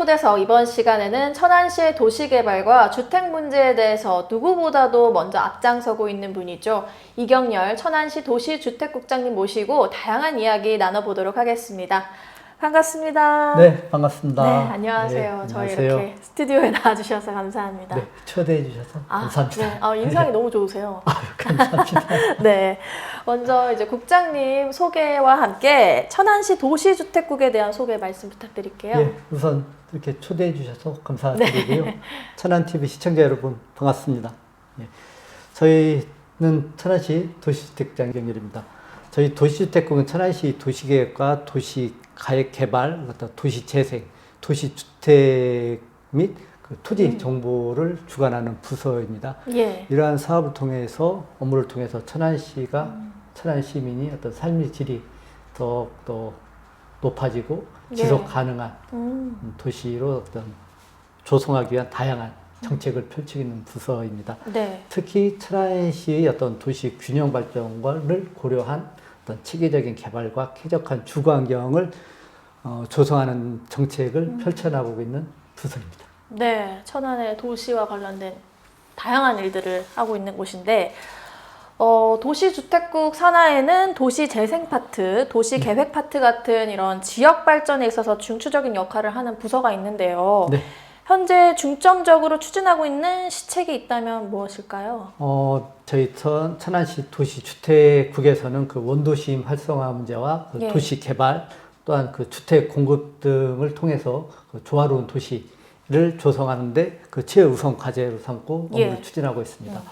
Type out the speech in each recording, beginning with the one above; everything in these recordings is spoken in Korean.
초대석 이번 시간에는 천안시의 도시개발과 주택 문제에 대해서 누구보다도 먼저 앞장서고 있는 분이죠. 이경열 천안시 도시주택국장님 모시고 다양한 이야기 나눠보도록 하겠습니다. 반갑습니다. 네, 반갑습니다. 네, 안녕하세요. 네, 저희 안녕하세요. 이렇게 스튜디오에 나와주셔서 감사합니다. 네, 초대해 주셔서 아, 감사합니다. 네. 아, 인상이 너무 좋으세요. 감사합니다. 네. 먼저 이제 국장님 소개와 함께 천안시 도시주택국에 대한 소개 말씀 부탁드릴게요. 예, 우선 이렇게 초대해 주셔서 감사드리고요. 네. 천안 TV 시청자 여러분 반갑습니다. 예, 저희는 천안시 도시주택장 경렬입니다. 저희 도시주택국은 천안시 도시계획과 도시 개발, 어떤 도시 재생, 도시 주택 및 그 토지 음. 정보를 주관하는 부서입니다. 예. 이러한 사업을 통해서 업무를 통해서 천안시가 음. 천안 시민이 어떤 삶의 질이 더더 높아지고 네. 지속 가능한 음. 도시로 어떤 조성하기 위한 다양한 정책을 펼치고 있는 부서입니다. 네. 특히 천안시의 어떤 도시 균형 발전을 고려한 어떤 체계적인 개발과 쾌적한 주거 환경을 어, 조성하는 정책을 음. 펼쳐나가고 있는 부서입니다. 네, 천안의 도시와 관련된 다양한 일들을 하고 있는 곳인데, 어, 도시주택국 산하에는 도시재생 파트, 도시계획 파트 같은 이런 지역 발전에 있어서 중추적인 역할을 하는 부서가 있는데요. 네. 현재 중점적으로 추진하고 있는 시책이 있다면 무엇일까요? 어, 저희 천, 천안시 도시주택국에서는 그 원도심 활성화 문제와 그 예. 도시 개발 또한 그 주택 공급 등을 통해서 그 조화로운 도시를 조성하는데 그 최우선 과제로 삼고 업무를 예. 추진하고 있습니다.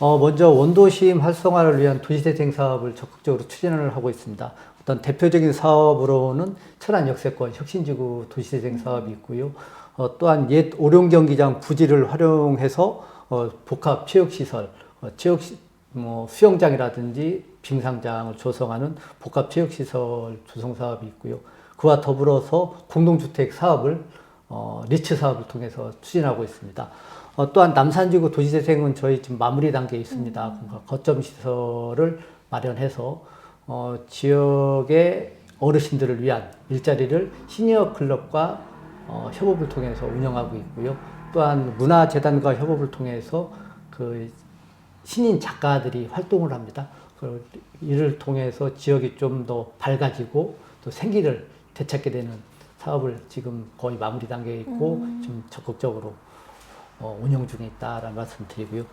어, 먼저 원도심 활성화를 위한 도시재생 사업을 적극적으로 추진을 하고 있습니다. 어떤 대표적인 사업으로는 천안 역세권 혁신지구 도시재생 사업이 있고요. 어, 또한 옛 오룡 경기장 부지를 활용해서 어, 복합 체육시설, 어, 체육 뭐 수영장이라든지 빙상장을 조성하는 복합 체육시설 조성 사업이 있고요. 그와 더불어서 공동주택 사업을 어, 리츠 사업을 통해서 추진하고 있습니다. 어, 또한 남산지구 도시재생은 저희 지금 마무리 단계에 있습니다. 그러니까 거점 시설을 마련해서 어, 지역의 어르신들을 위한 일자리를 시니어 클럽과 어, 협업을 통해서 운영하고 있고요. 또한 문화재단과 협업을 통해서 그 신인 작가들이 활동을 합니다. 그 이를 통해서 지역이 좀 더 밝아지고 또 생기를 되찾게 되는 사업을 지금 거의 마무리 단계에 있고 좀 적극적으로 어, 운영 중에 있다라는 말씀 드리고요.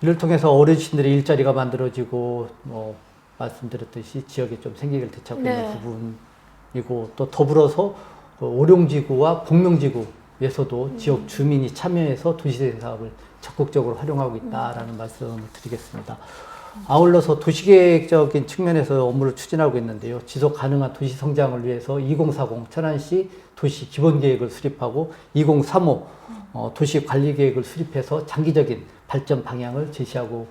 이를 통해서 어르신들의 일자리가 만들어지고 뭐 말씀드렸듯이 지역에 좀 생기를 되찾고 네. 있는 부분이고 또 더불어서 그 오룡지구와 복명지구에서도 지역 주민이 참여해서 도시재생 사업을 적극적으로 활용하고 있다라는 말씀을 드리겠습니다. 아울러서 도시계획적인 측면에서 업무를 추진하고 있는데요. 지속 가능한 도시 성장을 위해서 2040 천안시 도시 기본 계획을 수립하고 2035 어, 도시 관리 계획을 수립해서 장기적인 발전 방향을 제시하고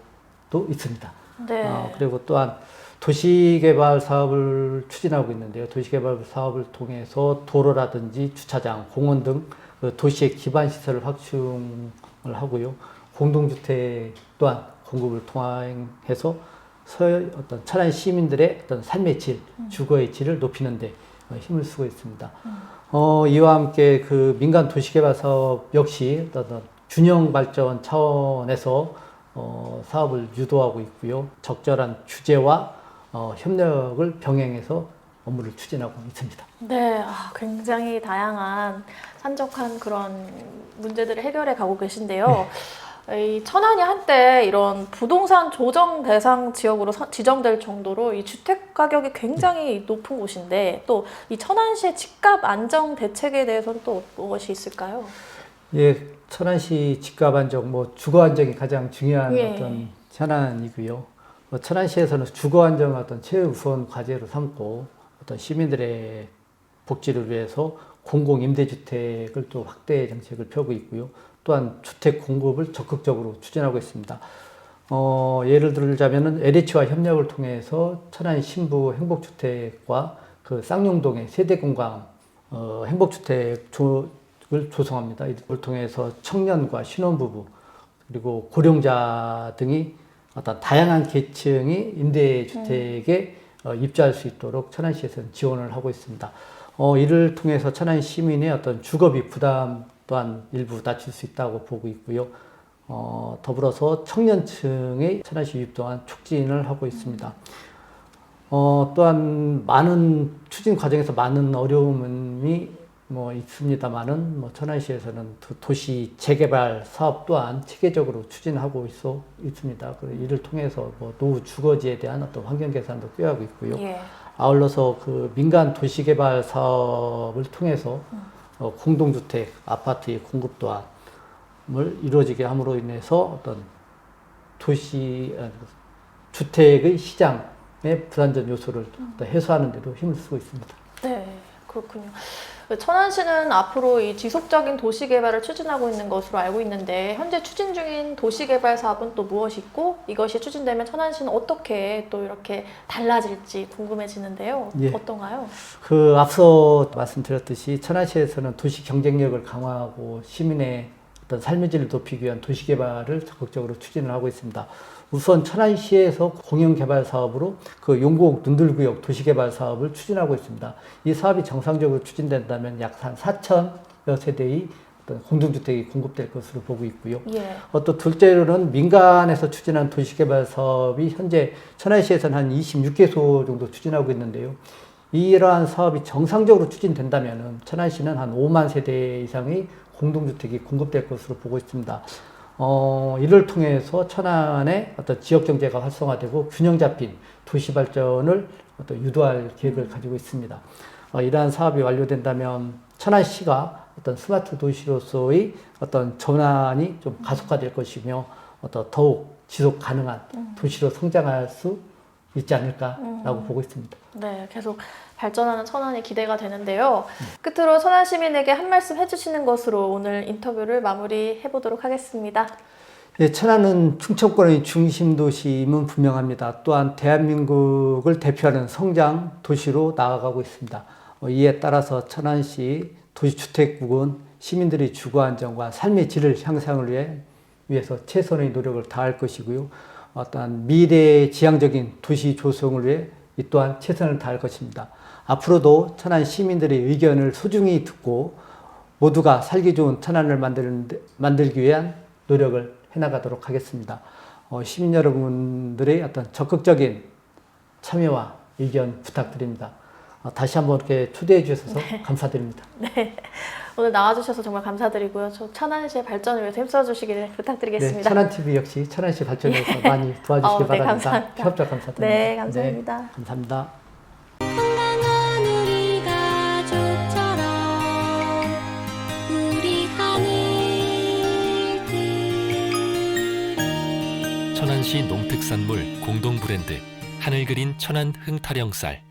또 있습니다. 네. 어, 그리고 또한 도시개발 사업을 추진하고 있는데요. 도시개발 사업을 통해서 도로라든지 주차장, 공원 등그 도시의 기반 시설을 확충을 하고요. 공동주택 또한 공급을 통해서 서 어떤 천안 시민들의 어떤 삶의 질, 주거의 질을 높이는데 어, 힘을 쓰고 있습니다. 어, 이와 함께 그 민간 도시개발 사업 역시 어떤 균형 발전 차원에서 어, 사업을 유도하고 있고요. 적절한 규제와 어, 협력을 병행해서 업무를 추진하고 있습니다. 네, 아, 굉장히 다양한 산적한 그런 문제들을 해결해 가고 계신데요. 이 천안이 한때 이런 부동산 조정 대상 지역으로 서- 지정될 정도로 이 주택 가격이 굉장히 높은 곳인데 또 이 천안시의 집값 안정 대책에 대해서는 또 무엇이 있을까요? 예, 천안시 집값 안정, 뭐 주거 안정이 가장 중요한 예. 어떤 현안이고요. 뭐 천안시에서는 주거 안정을 어떤 최우선 과제로 삼고 어떤 시민들의 복지를 위해서 공공 임대주택을 또 확대 정책을 펴고 있고요. 또한 주택 공급을 적극적으로 추진하고 있습니다. 어, 예를 들자면은 LH와 협력을 통해서 천안 신부 행복주택과 그 쌍용동의 세대공감 어, 행복주택 을 조성합니다. 이를 통해서 청년과 신혼부부 그리고 고령자 등이 어떤 다양한 계층이 임대주택에 어, 입주할 수 있도록 천안시에서는 지원을 하고 있습니다. 어, 이를 통해서 천안 시민의 어떤 주거비 부담 또한 일부 낮출 수 있다고 보고 있고요. 어, 더불어서 청년층의 천안시 유입 또한 촉진을 하고 있습니다. 어, 또한 많은 추진 과정에서 많은 어려움이 뭐 있습니다만은 뭐 천안시에서는 도- 도시 재개발 사업 또한 체계적으로 추진하고 있어 있습니다. 그리고 이를 통해서 뭐 노후 주거지에 대한 어떤 환경 개선도 꾀하고 있고요. 예. 아울러서 그 민간 도시 개발 사업을 통해서 어, 공동주택, 아파트의 공급 또한을 이루어지게 함으로 인해서 어떤 도시 아, 주택의 시장의 불안전 요소를 또 해소하는 데도 힘을 쓰고 있습니다. 네, 그렇군요. 천안시는 앞으로 이 지속적인 도시 개발을 추진하고 있는 것으로 알고 있는데 현재 추진 중인 도시 개발 사업은 또 무엇이 있고 이것이 추진되면 천안시는 어떻게 또 이렇게 달라질지 궁금해지는데요. 예. 어떤가요? 그 앞서 말씀드렸듯이 천안시에서는 도시 경쟁력을 강화하고 시민의 어떤 삶의 질을 높이기 위한 도시 개발을 적극적으로 추진을 하고 있습니다. 우선 천안시에서 공영 개발 사업으로 그 용곡 눈들구역 도시 개발 사업을 추진하고 있습니다. 이 사업이 정상적으로 추진된다면 약 한 4천여 세대의 어떤 공동주택이 공급될 것으로 보고 있고요. 예. 어, 또 둘째로는 민간에서 추진한 도시개발 사업이 현재 천안시에서는 한 26개소 정도 추진하고 있는데요. 이러한 사업이 정상적으로 추진된다면 천안시는 한 5만 세대 이상의 공동주택이 공급될 것으로 보고 있습니다. 어, 이를 통해서 천안의 어떤 지역 경제가 활성화되고 균형 잡힌 도시 발전을 어떤 유도할 계획을 가지고 있습니다. 어, 이러한 사업이 완료된다면 천안시가 어떤 스마트 도시로서의 어떤 전환이 좀 가속화될 것이며 어떤 더욱 지속 가능한 도시로 성장할 수 있지 않을까라고 보고 있습니다. 네, 계속 발전하는 천안이 기대가 되는데요. 끝으로 천안 시민에게 한 말씀 해주시는 것으로 오늘 인터뷰를 마무리해 보도록 하겠습니다. 예, 천안은 충청권의 중심 도시임은 분명합니다. 또한 대한민국을 대표하는 성장 도시로 나아가고 있습니다. 어, 이에 따라서 천안시 도시주택국은 시민들의 주거 안정과 삶의 질을 향상을 위해 위해서 최선의 노력을 다할 것이고요. 어떠한 미래 지향적인 도시 조성을 위해 이 또한 최선을 다할 것입니다. 앞으로도 천안 시민들의 의견을 소중히 듣고 모두가 살기 좋은 천안을 만들기 위한 노력을 해나가도록 하겠습니다. 어, 시민 여러분들의 어떤 적극적인 참여와 의견 부탁드립니다. 어, 다시 한번 이렇게 초대해 주셔서 감사드립니다. 오늘 나와주셔서 정말 감사드리고요. 저 천안시의 발전을 위해서 힘써주시길 네, 부탁드리겠습니다. 천안 TV 역시 천안시 발전에 서 많이 도와주시기 어, 네, 바랍니다. 감사합니다. 협조 감사드립니다. 네, 감사합니다. 네, 감사합니다. 천안시 농특산물 공동 브랜드 하늘 그린 천안 흥타령 쌀